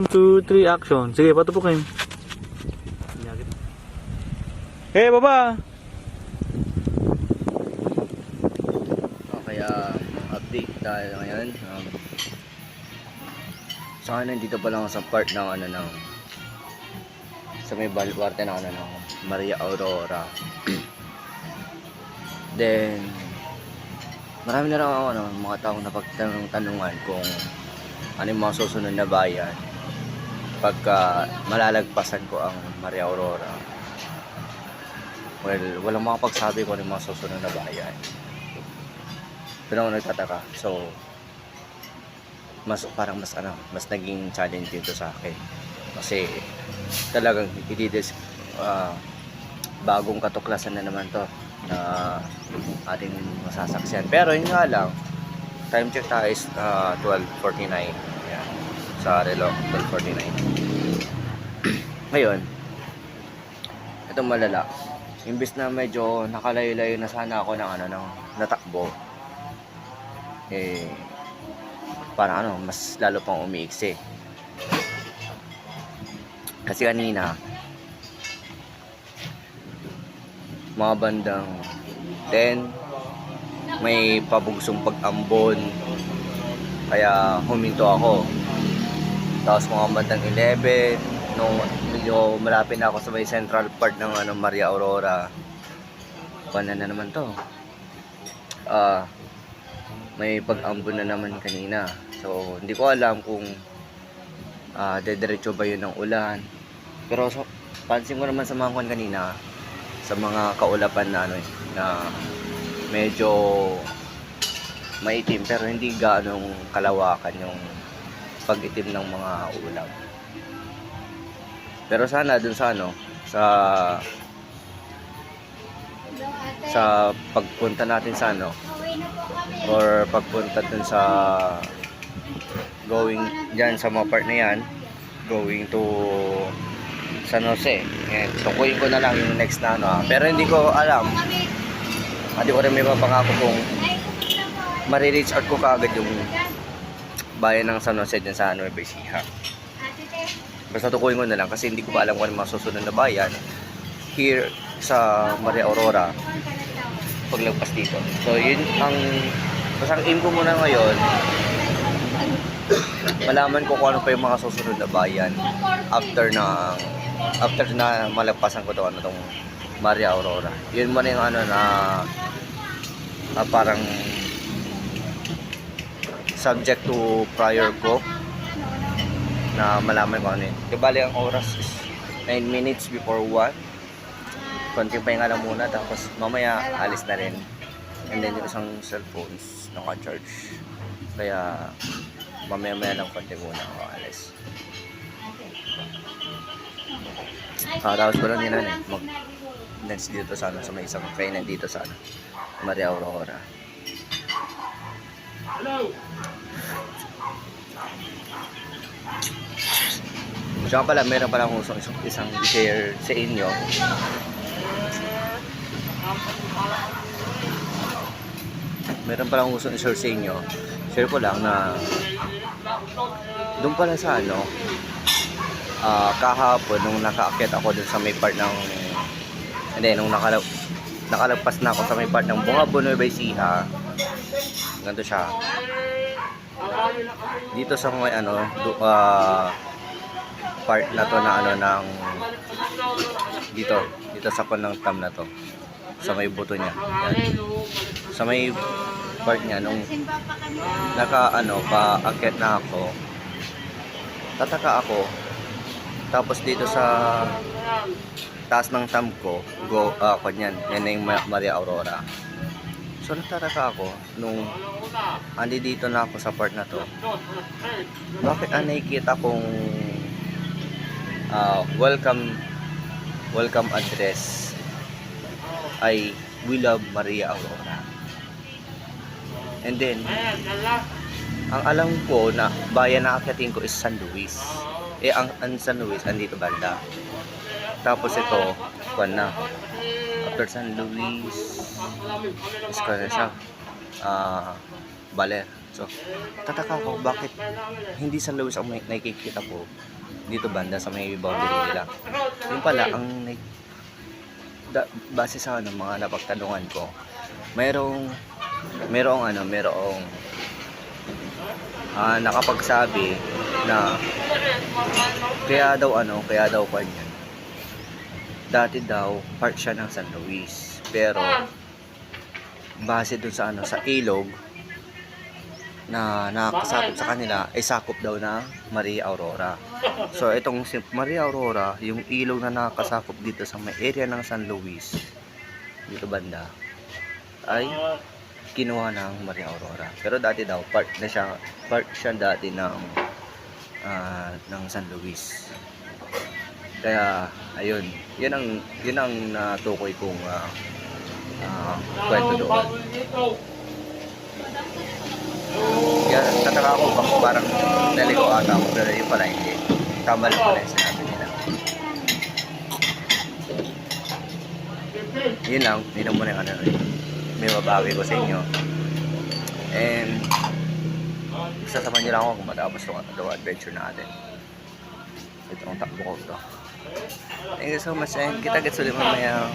2, 3, action. Sige, patupok kayo. Hey, baba! Okay, uh, update tayo ngayon. Um, sa akin, nandito pa lang sa part ng ano ng sa may baluarte ng ano ng Maria Aurora. Then, marami na lang ako ano, mga taong napagtanong-tanungan kung ano yung mga susunod na bayan pagka malalagpasan ko ang Maria Aurora. Well, walang makapagsabi ko ano yung mga susunod na bayan. Doon ako nagtataka. So, mas parang mas ano, mas naging challenge dito sa akin. Kasi talagang ididis ah, bagong katuklasan na naman to na ating masasaksiyan. Pero yun nga lang, time check tayo is ah, 12.49. Sa relo, 12.49. Ngayon, itong malala. Imbis na medyo nakalayo-layo na sana ako ng ano, ng natakbo, eh parang ano, mas lalo pang umiiksi. Kasi kanina, mga bandang 10, may pabugsong pag-ambon, kaya huminto ako. Tapos mga bandang 11, nung medyo malapit na ako sa may central part ng ano, Maria Aurora, paano na naman to? Ah, may pag-ambon na naman kanina. So, hindi ko alam kung ah dediretso ba yun ng ulan. Pero so, pansin ko naman sa mga kwan kanina, sa mga kaulapan na ano eh, na medyo maitim pero hindi gaanong kalawakan yung pag-itim ng mga ulap. Pero sana dun sa ano, sa sa pagpunta natin sa ano, or pagpunta dun sa going dyan sa mga part na yan going to San Jose and tukuyin ko na lang yung next na ano ah. pero hindi ko alam hindi ko rin may mapangako kung marireach out ko kaagad yung bayan ng San Jose dyan sa Nueva Ecija basta tukuyin ko na lang kasi hindi ko pa alam kung ano mga susunod na bayan here sa Maria Aurora paglagpas dito. So, yun ang basta ang aim ko muna ngayon malaman ko kung ano pa yung mga susunod na bayan after na after na malagpasan ko to ano tong Maria Aurora. Yun muna yung ano na, na parang subject to prior ko na malaman ko ano yun. Di bali ang oras is 9 minutes before 1 konting pahinga lang muna tapos mamaya alis na rin. And then yung isang cellphone is naka-charge. Kaya mamaya maya lang konti muna ako alis. Ah, tapos ko lang yun ano, eh, mag dance dito sa ano, sa may isang kainan dito sa ano, Maria Aurora Siya pala, meron pala akong isang, isang share sa inyo. Meron palang gusto i-share sa inyo. Share ko lang na doon pala sa ano ah kahapon nung nakaakyat ako dun sa may part ng hindi nung nakalap nakalagpas na ako sa may part ng Bunga Bunoy by Siha ganito siya. Dito sa may ano do, ah, part na to na ano ng dito dito sa panang tam na to. Sa may buto niya. Yan. Sa may part niya nung naka ano pa akit na ako tataka ako. Tapos dito sa taas ng tam ko go uh, kanyan yan na yung Ma- Maria Aurora so nagtataka ako nung andi dito na ako sa part na to bakit ang nakikita kong ah, welcome welcome address ay We Love Maria Aurora And then, ang alam ko na bayan na akyatin ko is San Luis. Eh, ang, ang San Luis, andito banda. Tapos ito, kuwan na. After San Luis, na siya. Ah, Baler. So, tataka ko bakit hindi San Luis ang nakikita ko. dito banda sa may boundary nila. Yung pala, ang da, base sa ano, mga napagtanungan ko, mayroong, mayroong ano, mayroong ah, nakapagsabi na kaya daw ano, kaya daw pa niyan. Dati daw, part siya ng San Luis. Pero, base dun sa ano, sa ilog, na nakakasakop sa kanila ay sakop daw na Maria Aurora. So itong si Maria Aurora, yung ilog na nakakasakop dito sa may area ng San Luis, dito banda, ay kinuha ng Maria Aurora. Pero dati daw part na siya, part siya dati ng ah, ng San Luis. Kaya ayun, yun ang yun ang natukoy kong ah, ah, kwento doon. Kaya tataka ako bak parang naligo ata ako pero yun pala hindi. Tama lang pala yung sinabi nila. Yun lang, yun lang muna yung ano rin. May mabawi ko sa inyo. And sasamahan niyo lang ako kung matapos itong itong adventure natin. Ito ang takbo ko to. Thank you so much and kita-kits ulit mamaya.